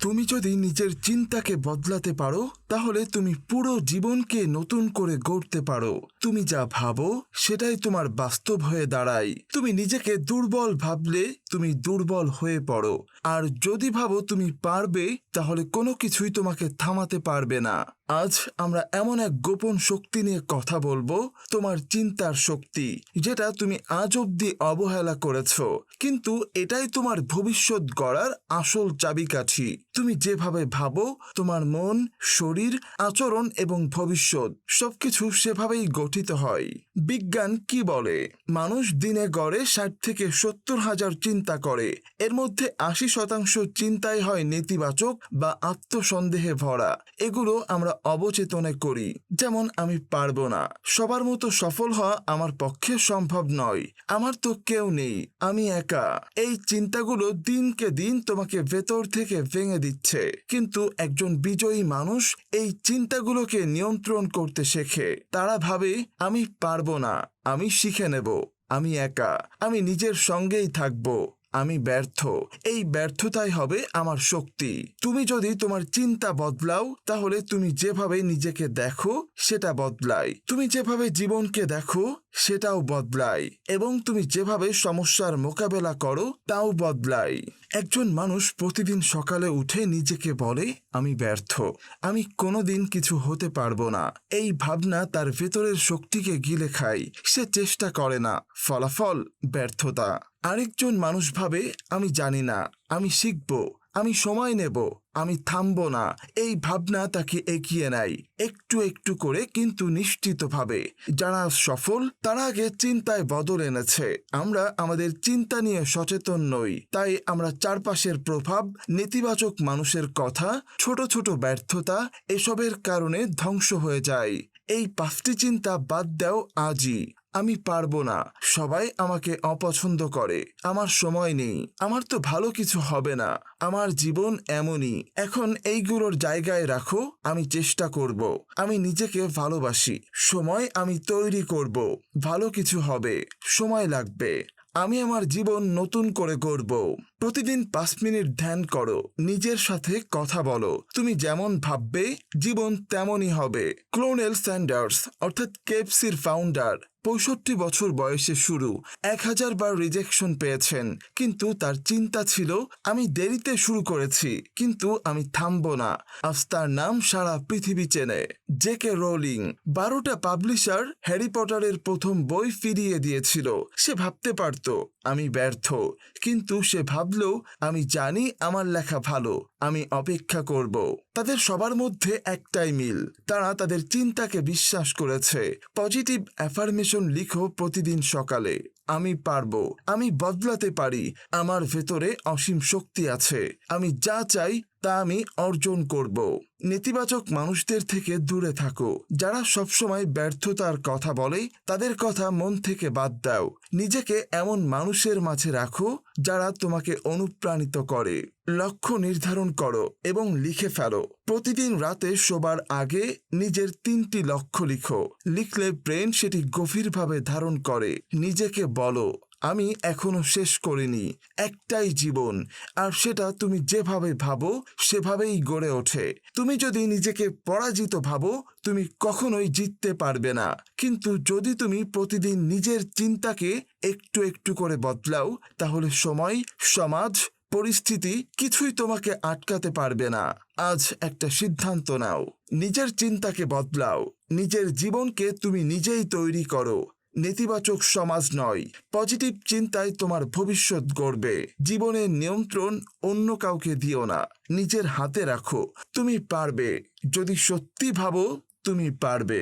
তুমি যদি নিজের চিন্তাকে বদলাতে পারো, তাহলে তুমি পুরো জীবনকে নতুন করে গড়তে পারো। তুমি যা ভাবো, সেটাই তোমার বাস্তব হয়ে দাঁড়ায়। তুমি নিজেকে দুর্বল ভাবলে তুমি দুর্বল হয়ে পড়ো। আর যদি ভাবো তুমি পারবে, তাহলে কোনো কিছুই তোমাকে থামাতে পারবে না। আজ আমরা এমন এক গোপন শক্তি নিয়ে কথা বলব, তোমার চিন্তার শক্তি, যেটা তুমি আজ অব্দি অবহেলা করেছ। কিন্তু এটাই তোমার ভবিষ্যৎ গড়ার আসল চাবিকাঠি। তুমি যেভাবে ভাবো, তোমার মন, শরীর, আচরণ এবং ভবিষ্যৎ, সবকিছু সেভাবেই গঠিত হয়। বিজ্ঞান কি বলে? মানুষ দিনে গড়ে ষাট থেকে সত্তর হাজার চিন্তা করে। এর মধ্যে আশি শতাংশ চিন্তাই হয় নেতিবাচক বা আত্মসন্দেহে ভরা। এগুলো আমরা অবচেতনে করি, যেমন আমি পারব না। সবার মতো সফল হওয়া আমার পক্ষে সম্ভব নয়। আমার তো কেউ নেই, আমি একা। এই চিন্তাগুলো দিনকে দিন তোমাকে ভেতর থেকে ভেঙে দিচ্ছে। কিন্তু একজন বিজয়ী মানুষ এই চিন্তাগুলোকে নিয়ন্ত্রণ করতে শেখে। তারা ভাবে, আমি পারব না, আমি শিখে নেব, আমি একা, আমি নিজের সঙ্গেই থাকব, আমি ব্যর্থ, এই ব্যর্থতাই হবে আমার শক্তি। তুমি যদি তোমার চিন্তা বদলাও, তাহলে তুমি যেভাবে নিজেকে দেখো, সেটা বদলায় তুমি যেভাবে জীবনকে দেখো সেটাও বদলায়। এবং তুমি যেভাবে সমস্যার মোকাবেলা করো, তাও বদলায়। একজন মানুষ প্রতিদিন সকালে উঠে নিজেকে বলে, আমি ব্যর্থ। আমি কোনোদিন কিছু হতে পারব না। এই ভাবনা তার ভেতরের শক্তিকে গিলে খায়। সে চেষ্টা করে না। ফলাফল ব্যর্থতা। আরেকজন মানুষ ভাবে, আমি জানি না। আমি শিখব। আমি সময় নেব, আমি থামবো না। এই ভাবনা তাকে এগিয়ে নেয়। একটু একটু করে কিন্তু নিশ্চিতভাবে যারা সফল, তারা আগে চিন্তায় বদল এনেছে। আমরা আমাদের চিন্তা নিয়ে সচেতন নই। তাই আমরা চারপাশের প্রভাব, নেতিবাচক মানুষের কথা, ছোট ছোট ব্যর্থতা, এসবের কারণে ধ্বংস হয়ে যায়। এই পাঁচটি চিন্তা বাদ দাও আজই। আমি পারব না। সবাই আমাকে অপছন্দ করে। আমার সময় নেই। আমার তো ভালো কিছু হবে না। আমার জীবন এমনই। এখন এইগুলোর জায়গায় রাখো, আমি চেষ্টা করব। আমি নিজেকে ভালোবাসি। সময় আমি তৈরি করব। ভালো কিছু হবে। সময় লাগবে। আমি আমার জীবন নতুন করে গড়ব। প্রতিদিন পাঁচ মিনিট ধ্যান করো, নিজের সাথে কথা বলো। তুমি যেমন ভাববে, জীবন তেমনই হবে। ক্লোনেল স্যান্ডার্স অর্থাৎ কেপসির ফাউন্ডার পঁয়ষট্টি বছর বয়সে শুরু, এক হাজার বার রিজেকশন পেয়েছেন। কিন্তু তার চিন্তা ছিল, আমি দেরিতে শুরু করেছি, কিন্তু আমি থামবো না। আজ তার নাম সারা পৃথিবী চেনে। জেকে রোলিং বারোটা পাবলিশার হ্যারি পটারের প্রথম বই ফিরিয়ে দিয়েছিল। সে ভাবতে পারত আমি ব্যর্থ। কিন্তু সে ভাবল আমি জানি আমার লেখা ভালো। আমি অপেক্ষা করব। তাদের সবার মধ্যে একটাই মিল। তারা তাদের চিন্তাকে বিশ্বাস করেছে। পজিটিভ অ্যাফার্মেশন লিখো প্রতিদিন সকালে। আমি পারব। আমি বদলাতে পারি। আমার ভেতরে অসীম শক্তি আছে। আমি যা চাই, তা আমি অর্জন করব। নেতিবাচক মানুষদের থেকে দূরে থাকো। যারা সবসময় ব্যর্থতার কথা বলে, তাদের কথা মন থেকে বাদ দাও। নিজেকে এমন মানুষের মাঝে রাখো, যারা তোমাকে অনুপ্রাণিত করে। লক্ষ্য নির্ধারণ করো এবং লিখে ফেলো। প্রতিদিন রাতে শোবার আগে নিজের তিনটি লক্ষ্য লিখো। লিখলে ব্রেন সেটি গভীরভাবে ধারণ করে। নিজেকে বলো, আমি এখনও শেষ করিনি। একটাই জীবন। আর সেটা তুমি যেভাবে ভাবো, সেভাবেই গড়ে ওঠে। তুমি যদি নিজেকে পরাজিত ভাবো, তুমি কখনোই জিততে পারবে না। কিন্তু যদি তুমি প্রতিদিন নিজের চিন্তাকে একটু একটু করে বদলাও, তাহলে সময়, সমাজ পরিস্থিতি কিছুই তোমাকে আটকাতে পারবে না। আজ একটা সিদ্ধান্ত নাও। নিজের চিন্তাকে বদলাও। নিজের জীবনকে তুমি নিজেই তৈরি করো। নেতিবাচক সমাজ নয়। পজিটিভ চিন্তায় তোমার ভবিষ্যৎ গড়বে। জীবনের নিয়ন্ত্রণ অন্য কাউকে দিও না। নিজের হাতে রাখো। তুমি পারবে। যদি সত্যি ভাবো, তুমি পারবে।